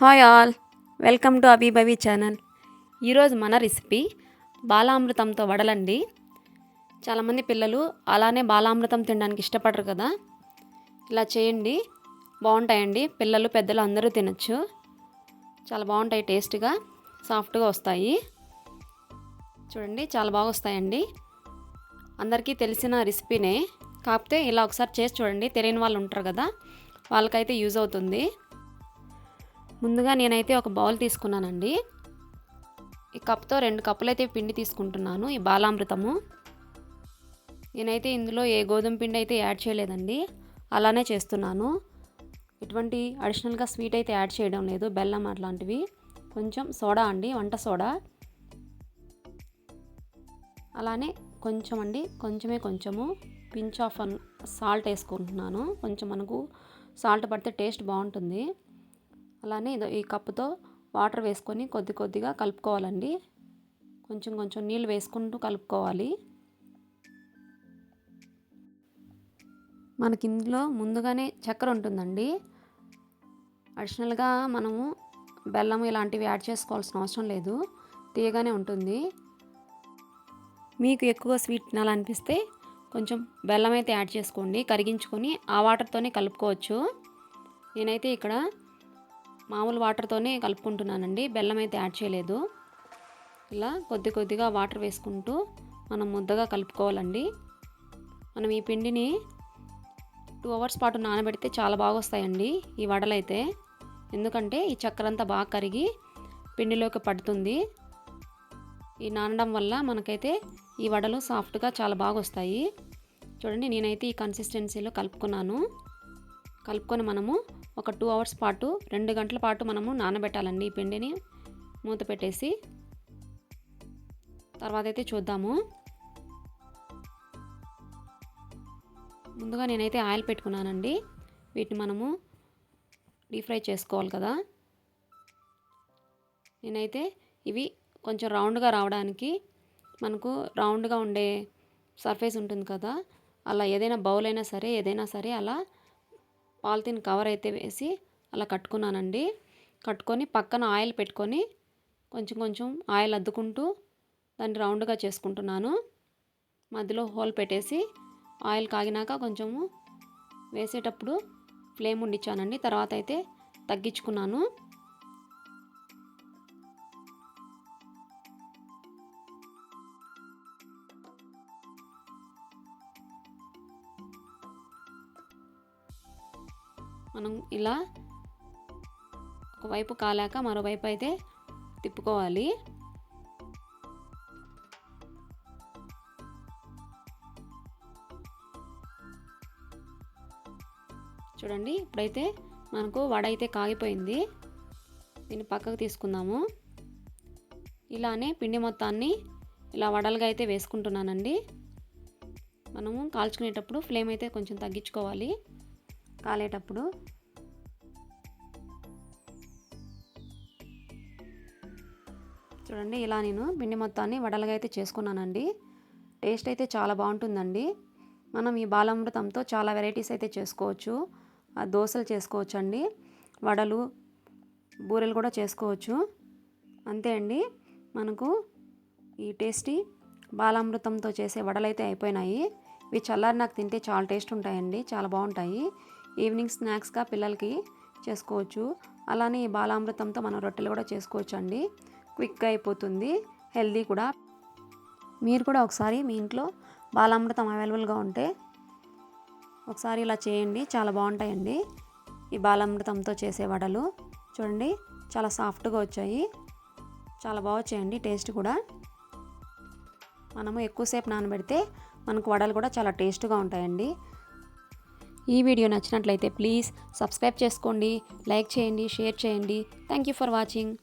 Hi all. Welcome to అబీబవి channel. ఈరోజు మన రెసిపీ బాలామృతంతో వడలండి. చాలామంది పిల్లలు అలానే బాలామృతం తినడానికి ఇష్టపడరు కదా. ఇలా చేయండి బాగుంటాయండి. పిల్లలు పెద్దలు అందరూ తినచ్చు. చాలా బాగుంటాయి టేస్ట్గా సాఫ్ట్గా వస్తాయి. చూడండి చాలా బాగా వస్తాయండి. అందరికీ తెలిసిన రెసిపీనే. కాకపోతే ఇలా ఒకసారి చేసి చూడండి తెలియని వాళ్ళు ఉంటారు కదా వాళ్ళకైతే యూజ్ అవుతుంది. ముందుగా నేనైతే ఒక బౌల్ తీసుకున్నానండి. ఈ కప్తో రెండు కప్పులు అయితే పిండి తీసుకుంటున్నాను ఈ బాలామృతము. నేనైతే ఇందులో ఏ గోధుమ పిండి అయితే యాడ్ చేయలేదండి అలానే చేస్తున్నాను. ఎటువంటి అడిషనల్గా స్వీట్ అయితే యాడ్ చేయడం లేదు బెల్లం అట్లాంటివి. కొంచెం సోడా అండి వంట సోడా. అలానే కొంచెం అండి కొంచెమే కొంచెము. పించ్ ఆఫ్ సాల్ట్ వేసుకుంటున్నాను కొంచెం మనకు సాల్ట్ పడితే టేస్ట్ బాగుంటుంది. అలానే ఇదో ఈ కప్పుతో వాటర్ వేసుకొని కొద్ది కొద్దిగా కలుపుకోవాలండి. కొంచెం కొంచెం నీళ్ళు వేసుకుంటూ కలుపుకోవాలి. మనకి ఇందులో ముందుగానే చక్కెర ఉంటుందండి. అడిషనల్గా మనము బెల్లం ఇలాంటివి యాడ్ చేసుకోవాల్సిన అవసరం లేదు. తీయగానే ఉంటుంది. మీకు ఎక్కువ స్వీట్ తినాలనిపిస్తే కొంచెం బెల్లం అయితే యాడ్ చేసుకోండి. కరిగించుకొని ఆ వాటర్తోనే కలుపుకోవచ్చు. నేనైతే ఇక్కడ మామూలు వాటర్తోనే కలుపుకుంటున్నానండి. బెల్లం అయితే యాడ్ చేయలేదు. ఇలా కొద్ది కొద్దిగా వాటర్ వేసుకుంటూ మనం ముద్దగా కలుపుకోవాలండి. మనం ఈ పిండిని టూ అవర్స్ పాటు నానబెడితే చాలా బాగా వస్తాయండి ఈ వడలైతే. ఎందుకంటే ఈ చక్కరంతా బాగా కరిగి పిండిలోకి పడుతుంది. ఈ నానడం వల్ల మనకైతే ఈ వడలు సాఫ్ట్గా చాలా బాగా వస్తాయి చూడండి నేనైతే ఈ కన్సిస్టెన్సీలో కలుపుకున్నాను. కలుపుకొని మనము ఒక టూ అవర్స్ పాటు రెండు గంటల పాటు మనము నానబెట్టాలండి ఈ పిండిని. మూత పెట్టేసి తర్వాత అయితే చూద్దాము. ముందుగా నేనైతే ఆయిల్ పెట్టుకున్నానండి. వీటిని మనము డీప్ ఫ్రై చేసుకోవాలి కదా. నేనైతే ఇవి కొంచెం రౌండ్గా రావడానికి మనకు రౌండ్గా ఉండే సర్ఫేస్ ఉంటుంది కదా. అలా ఏదైనా బౌల్ అయినా సరే ఏదైనా సరే అలా పాలిథిన్ కవర్ అయితే వేసి అలా కట్టుకున్నానండి. కట్టుకొని పక్కన ఆయిల్ పెట్టుకొని కొంచెం కొంచెం ఆయిల్ అద్దుకుంటూ దాన్ని రౌండ్గా చేసుకుంటున్నాను. మధ్యలో హోల్ పెట్టేసి ఆయిల్ కాగినాక కొంచెము వేసేటప్పుడు ఫ్లేమ్ ఉండిచ్చానండి. తర్వాత అయితే తగ్గించుకున్నాను. మనం ఇలా ఒకవైపు కాలాక మరోవైపు అయితే తిప్పుకోవాలి. చూడండి ఇప్పుడైతే మనకు వడ అయితే కాగిపోయింది. దీన్ని పక్కకు తీసుకుందాము. ఇలానే పిండి మొత్తాన్ని ఇలా వడలుగా అయితే వేసుకుంటున్నానండి. మనము కాల్చుకునేటప్పుడు ఫ్లేమ్ అయితే కొంచెం తగ్గించుకోవాలి. కాలేటప్పుడు. చూడండి ఇలా నేను పిండి మొత్తాన్ని వడలుగా అయితే చేసుకున్నానండి. టేస్ట్ అయితే చాలా బాగుంటుందండి. మనం ఈ బాలామృతంతో చాలా వెరైటీస్ అయితే చేసుకోవచ్చు. దోశలు చేసుకోవచ్చు అండి వడలు బూరెలు కూడా చేసుకోవచ్చు. అంతే అండి. మనకు ఈ టేస్టీ బాలామృతంతో చేసే వడలు అయితే అయిపోయినాయి. ఇవి చల్లారి నాకు తింటే చాలా టేస్ట్ ఉంటాయండి. చాలా బాగుంటాయి. ఈవినింగ్ స్నాక్స్గా పిల్లలకి చేసుకోవచ్చు. అలానే ఈ బాలామృతంతో మనం రొట్టెలు కూడా చేసుకోవచ్చు అండి క్విక్గా అయిపోతుంది. హెల్దీ కూడా. మీరు కూడా ఒకసారి మీ ఇంట్లో బాలామృతం అవైలబుల్గా ఉంటే ఒకసారి ఇలా చేయండి. చాలా బాగుంటాయండి. ఈ బాలామృతంతో చేసే వడలు చూడండి. చాలా సాఫ్ట్గా వచ్చాయి. చాలా బాగా వచ్చాయండి టేస్ట్ కూడా. మనము ఎక్కువసేపు నానబెడితే మనకు వడలు కూడా చాలా టేస్ట్గా ఉంటాయండి. ఈ వీడియో నచ్చినట్లయితే ప్లీజ్ సబ్స్క్రైబ్ చేసుకోండి లైక్ చేయండి షేర్ చేయండి. Thank you for watching